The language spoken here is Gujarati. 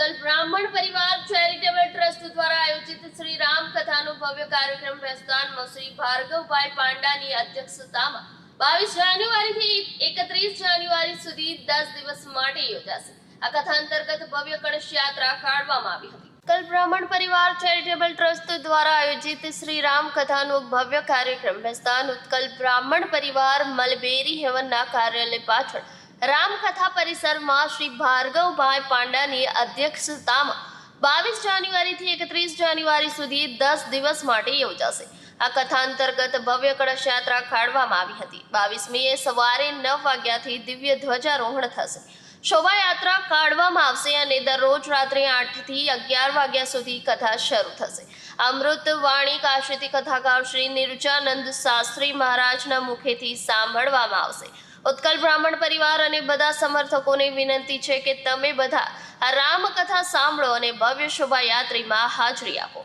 ઉત્કલ બ્રાહ્મણ પરિવાર ચેરિટેબલ ટ્રસ્ટ દ્વારા આયોજિત શ્રી રામ કથાનો ભવ્ય કાર્યક્રમ પ્રસ્થાનમાં શ્રી ભાર્ગવભાઈ પાંડાની અધ્યક્ષતામાં બાવીસ જાન્યુઆરીથી એકત્રીસ જાન્યુઆરી સુધી દસ દિવસ માટે યોજાશે. આ કથા અંતર્ગત ભવ્ય કળશ યાત્રા કાઢવામાં આવી હતી. ઉત્કલ બ્રાહ્મણ પરિવાર ચેરિટેબલ ટ્રસ્ટ દ્વારા આયોજિત શ્રી રામ કથાનો ભવ્ય કાર્યક્રમ પ્રસ્થાન ઉત્કલ બ્રાહ્મણ પરિવાર મલબેરી હેવનના કાર્યાલય પાછળ રામકથા પરિસરમાં શ્રી ભાર્ગવભાઈ પાંડાની અધ્યક્ષતામાં બાવીસ જાન્યુઆરીથી એકત્રીસ જાન્યુઆરી સુધી દસ દિવસ માટે યોજાશે. આ કથા અંતર્ગત ભવ્ય કળશ યાત્રા કાઢવામાં આવી હતી. બાવીસમીએ સવારે નવ વાગ્યાથી દિવ્ય ધ્વજારોહણ થશે. શોભાયાત્રા કાઢવામાં આવશે અને દરરોજ રાત્રે આઠથી અગિયાર વાગ્યા સુધી કથા શરૂ થશે. અમૃત વાણી કાશીથી કથાકાર શ્રી નિર્જાનંદ શાસ્ત્રી મહારાજના મુખેથી સાંભળવામાં આવશે. ઉત્કલ બ્રાહ્મણ પરિવાર અને બધા સમર્થકોને વિનંતી છે કે તમે બધા આ રામકથા સાંભળો અને ભવ્ય શોભાયાત્રીમાં હાજરી આપો.